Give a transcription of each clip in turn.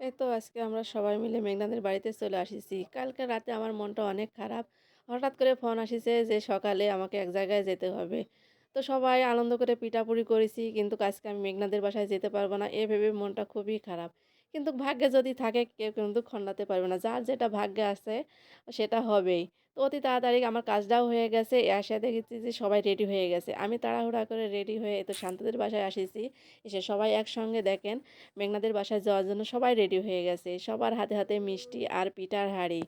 এই তো আজকে আমরা সবাই মিলে মেঘনাদের বাড়িতে চলে আসিছি। কালকে রাতে আমার মনটা অনেক খারাপ। হঠাৎ করে ফোন আসিছে যে সকালে আমাকে এক জায়গায় যেতে হবে। তো সবাই আনন্দ করে পিঠাপুরি করেছি, কিন্তু আজকে আমি মেঘনাদের বাসায় যেতে পারব না, এ ভেবে মনটা খুবই খারাপ। কিন্তু ভাগ্যে যদি থাকে, কেউ কিন্তু খন্ডাতে পারবে না। যার যেটা ভাগ্যে আছে, সেটা হবেই। তো অতি তাড়াতাড়ি আমার কাজটাও হয়ে গেছে। এসে দেখেছি যে সবাই রেডি হয়ে গেছে। আমি তাড়াহুড়া করে রেডি হয়ে তো শান্তদের বাসায় আসিছি। এসে সবাই একসঙ্গে দেখেন, মেঘনাদের বাসায় যাওয়ার জন্য সবাই রেডি হয়ে গেছে। সবার হাতে হাতে মিষ্টি আর পিঠার হাঁড়ি।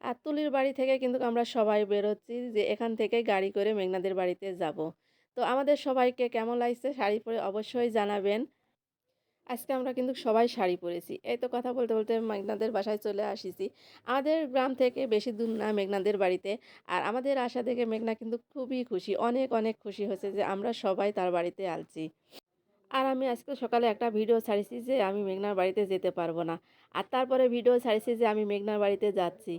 আর তুলির বাড়ি থেকে কিন্তু আমরা সবাই বেরোচ্ছি যে এখান থেকে গাড়ি করে মেঘনাদের বাড়িতে যাব। তো আমাদের সবাইকে কেমন লাগছে শাড়ি পরে অবশ্যই জানাবেন। আজকে আমরা কিন্তু সবাই শাড়ি পরেছি। এই তো কথা বলতে বলতে মেঘনাদের বাসায় চলে আসিছি। আমাদের গ্রাম থেকে বেশি দূর না মেঘনাদের বাড়িতে। আর আমাদের আশা দেখে মেঘনা কিন্তু খুবই খুশি, অনেক অনেক খুশি হয়েছে যে আমরা সবাই তার বাড়িতে আলছি আর আমি আজকে সকালে একটা ভিডিও ছাড়িছি যে আমি মেঘনার বাড়িতে যেতে পারব না। আর তারপরে ভিডিও ছাড়িছি যে আমি মেঘনার বাড়িতে যাচ্ছি।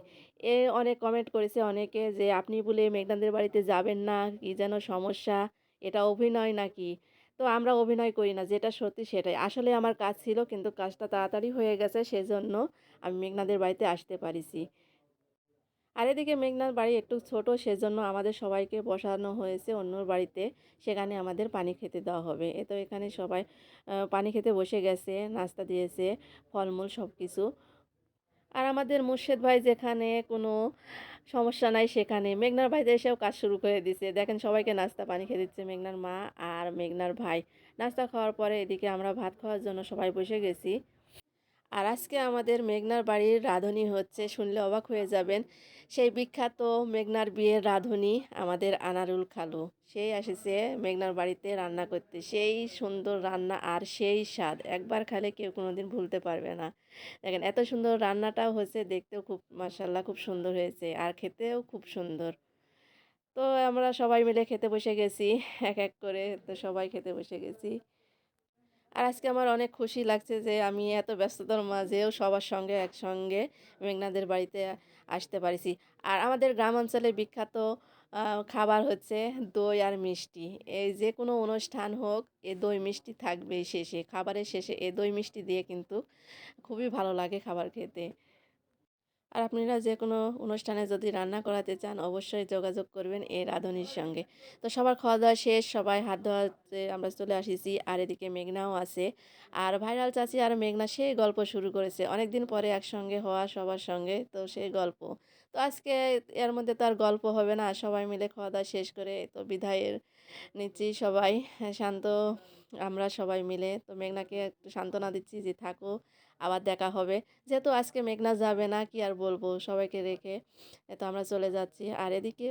এ অনেক কমেন্ট করেছে অনেকে যে, আপনি বলে মেঘনাদের বাড়িতে যাবেন না, কি যেন সমস্যা? এটা অভিনয় নাকি? তো আমরা অভিনয় করি না, যেটা সত্যি সেটাই। আসলে আমার কাজ ছিল কিন্তু কাজটা তাড়াতাড়ি হয়ে গেছে সেজন্য আমি মেঘনাদের বাড়িতে আসতে পারিছি। আর এদিকে মেঘনার বাড়ি একটু ছোট সেজন্য আমাদের সবাইকে বসানো হয়েছে অন্য বাড়িতে। সেখানে আমাদের পানি খেতে দেওয়া হবে। এ তো এখানে সবাই পানি খেতে বসে গেছে, নাস্তা দিয়েছে, ফলমূল সব কিছু আর আমাদের মুর্শেদ ভাই যেখানে কোনো সমস্যা নাই সেখানে মেঘনার ভাইদের এসেও কাজ শুরু করে দিছে। দেখেন সবাইকে নাস্তা পানি খেয়ে দিচ্ছে মেঘনার মা আর মেঘনার ভাই। নাস্তা খাওয়ার পরে এদিকে আমরা ভাত খাওয়ার জন্য সবাই বসে গেছি। আর আজকে আমাদের মেঘনার বাড়ির রাঁধুনি হচ্ছে, শুনলে অবাক হয়ে যাবেন। সেই বিখ্যাত মেঘনার বিয়ের রাঁধুনি আমাদের আনারুল খালু। সেই এসেছে মেঘনার বাড়িতে রান্না করতে। সেই সুন্দর রান্না আর সেই স্বাদ একবার খালে কেউ কোনোদিন ভুলতে পারবে না। দেখেন, এত সুন্দর রান্নাটাও হয়েছে, দেখতেও খুব মাসাল্লাহ খুব সুন্দর হয়েছে আর খেতেও খুব সুন্দর। তো আমরা সবাই মিলে খেতে বসে গেছি, এক এক করে তো সবাই খেতে বসে গেছি। আর আজকে আমার অনেক খুশি লাগছে যে আমি এত ব্যস্ততার মাঝেও সবার সঙ্গে একসঙ্গে মেঘনাদের বাড়িতে আসতে পারিছি। আর আমাদের গ্রাম অঞ্চলে বিখ্যাত খাবার হচ্ছে দই আর মিষ্টি। এই যে কোনো অনুষ্ঠান হোক, এ দই মিষ্টি থাকবে শেষে। খাবারের শেষে এ দই মিষ্টি দিয়ে কিন্তু খুবই ভালো লাগে খাবার খেতে। আর আপনারা যে কোনো অনুষ্ঠানে যদি রান্না করাতে চান, অবশ্যই যোগাযোগ করবেন এই রাঁধুনির সঙ্গে। তো সবার খাওয়া দাওয়া শেষ, সবাই হাত ধোয়াতে আমরা চলে আসিছি আর এদিকে মেঘনাও আছে। আর ভাইরাল চাচি আর মেঘনা সেই গল্প শুরু করেছে। অনেক দিন পরে একসঙ্গে হওয়া সবার সঙ্গে, তো সেই গল্প। তো আজকে এর মধ্যে তো আর গল্প হবে না, সবাই মিলে খাওয়া দাওয়া শেষ করে তো বিদায়ের নিচ্ছি সবাই। শান্ত আমরা সবাই মিলে। তো মেঘনাকে একটু সান্ত্বনা দিচ্ছি যে থাকো, আবার দেখা হবে। যেহেতু আজকে মেঘনা যাবে না, কি আর বলব সবাইকে রেখে। এ তো আমরা চলে যাচ্ছি। আর এদিকে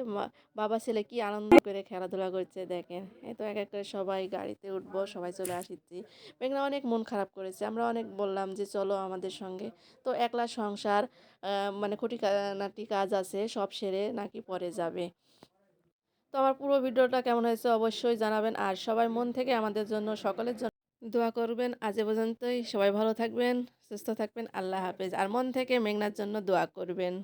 বাবা ছেলে কি আনন্দ করে খেলাধুলা করছে দেখেন। এই তো এক এক করে সবাই গাড়িতে উঠবো, সবাই চলে আসিচ্ছি। মেঘনা অনেক মন খারাপ করেছে। আমরা অনেক বললাম যে চলো আমাদের সঙ্গে। তো একলা সংসার মানে মানে খুঁটিনাটি কাজ আছে, সব সেরে নাকি পরে যাবে। তো আমার পুরো ভিডিওটা কেমন হয়েছে অবশ্যই জানাবেন। আর সবাই মন থেকে আমাদের জন্য, সকলের জন্য দোয়া করবেন। আজ পর্যন্তই। সবাই ভালো থাকবেন, সুস্থ থাকবেন। আল্লাহ হাফেজ। আর মন থেকে মেঘনার জন্য দোয়া করবেন।